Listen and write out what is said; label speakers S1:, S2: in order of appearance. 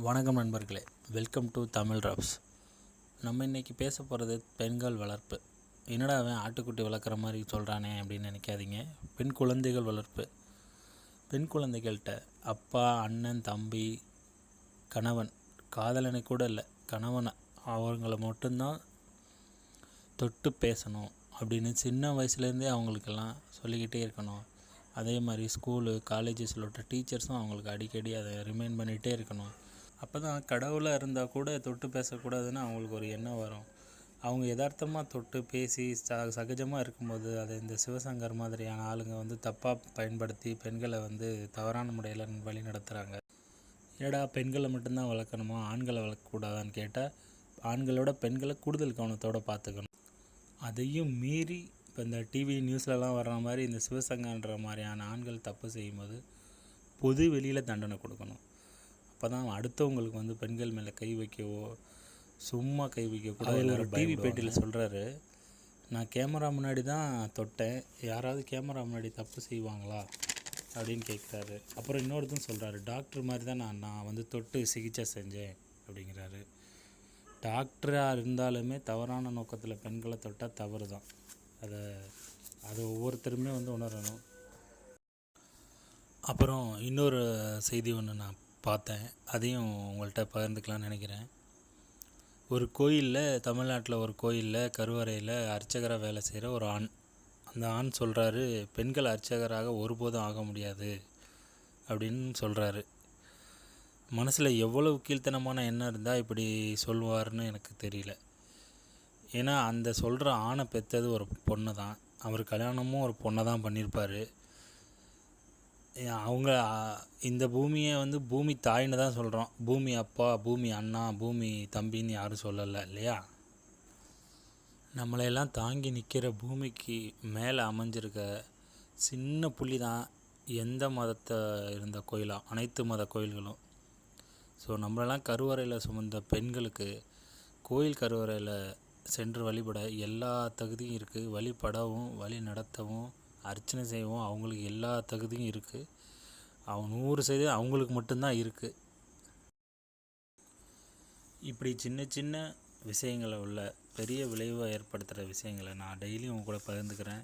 S1: வணக்கம் நண்பர்களே. Welcome to Tamil robs நம்ம இன்றைக்கி பேச போகிறது பெண்கள் வளர்ப்பு. என்னடா அவன் ஆட்டுக்குட்டி வளர்க்குற மாதிரி சொல்கிறானே அப்படின்னு நினைக்காதீங்க. பெண் குழந்தைகள் வளர்ப்பு. பெண் குழந்தைகள்கிட்ட அப்பா அண்ணன் தம்பி கணவன் காதலனை கூட இல்லை கணவனை அவங்கள மட்டும்தான் தொட்டு பேசணும் அப்படின்னு சின்ன வயசுலேருந்தே அவங்களுக்கெல்லாம் சொல்லிக்கிட்டே இருக்கணும். அதே மாதிரி ஸ்கூலு காலேஜஸில் விட்ட டீச்சர்ஸும் அவங்களுக்கு அடிக்கடி அதை ரிமைண்ட் பண்ணிகிட்டே இருக்கணும். அப்போ தான் கடவுளாக இருந்தால் கூட தொட்டு பேசக்கூடாதுன்னு அவங்களுக்கு ஒரு எண்ணம் வரும். அவங்க யதார்த்தமாக தொட்டு பேசி ச சகஜமாக இருக்கும்போது அதை இந்த சிவசங்கர் மாதிரியான ஆளுங்க வந்து தப்பாக பயன்படுத்தி பெண்களை வந்து தவறான முறையில் வழி நடத்துகிறாங்க ஏடா பெண்களை மட்டும்தான் வளர்க்கணுமா? ஆண்களை வளர்க்கக்கூடாதான்னு கேட்டால் ஆண்களோட பெண்களை கூடுதல் கவனத்தோடு பார்த்துக்கணும். அதையும் மீறி இப்போ இந்த டிவி நியூஸ்லலாம் வர்ற மாதிரி இந்த சிவசங்கன்ற மாதிரியான ஆண்கள் தப்பு செய்யும்போது பொது வெளியில் தண்டனை கொடுக்கணும். அப்போ தான் அடுத்தவங்களுக்கு வந்து பெண்கள் மேலே கை வைக்கவோ சும்மா கை வைக்கக்கூடாது ஒரு டிவி பேட்டியில் சொல்கிறாரு நான் கேமரா முன்னாடி தான் தொட்டேன் யாராவது கேமரா முன்னாடி தப்பு செய்வாங்களா? அப்படின்னு கேட்குறாரு அப்புறம் இன்னொருத்தரும் சொல்கிறாரு டாக்டர் மாதிரி தான் நான் நான் வந்து தொட்டு சிகிச்சை செஞ்சேன் அப்படிங்கிறாரு. டாக்டராக இருந்தாலுமே தவறான நோக்கத்தில் பெண்களை தொட்டால் தவறு தான் அதை அது ஒவ்வொருத்தருமே வந்து உணரணும். அப்புறம் இன்னொரு செய்தி ஒன்று நான் பார்த்தேன். அதையும் உங்கள்கிட்ட பகிர்ந்துக்கலாம்னு நினைக்கிறேன். ஒரு கோயிலில் தமிழ்நாட்டில் ஒரு கோயிலில் கருவறையில் அர்ச்சகராக வேலை செய்கிற ஒரு ஆண். அந்த ஆண் சொல்கிறாரு பெண்கள் அர்ச்சகராக ஒருபோதும் ஆக முடியாது. அப்படின்னு சொல்கிறாரு மனசில் எவ்வளவு கீழ்த்தனமான எண்ணம் இருந்தால் இப்படி சொல்லுவார்னு எனக்கு தெரியல. ஏன்னா அந்த சொல்கிற ஆணை பெற்றது ஒரு பொண்ணு தான் அவர் கல்யாணமும் ஒரு பொண்ணை தான் பண்ணியிருப்பார் அவங்க இந்த பூமியை வந்து பூமி தாயின்னு தான் சொல்கிறோம் பூமி அப்பா பூமி அண்ணா பூமி தம்பின்னு யாரும் சொல்லலை இல்லையா? நம்மளையெல்லாம் தாங்கி நிற்கிற பூமிக்கு மேலே அமைஞ்சிருக்க சின்ன புள்ளி தான் எந்த மதத்தை இருந்த கோயிலாக அனைத்து மத கோயில்களும். ஸோ நம்மளெல்லாம் கருவறையில் சுமந்த பெண்களுக்கு கோயில் கருவறையில் சென்று வழிபட எல்லா தகுதியும் இருக்குது வழிபடவும் வழி நடத்தவும் அர்ச்சனை செய்வோம். அவங்களுக்கு எல்லா தகுதியும் இருக்குது அவங்க நூறு சதவீதம் அவங்களுக்கு மட்டும்தான் இருக்குது இப்படி சின்ன சின்ன விஷயங்களை உள்ள பெரிய விளைவை ஏற்படுத்துகிற விஷயங்களை நான் டெய்லியும் உங்க கூட பகிர்ந்துக்கிறேன்.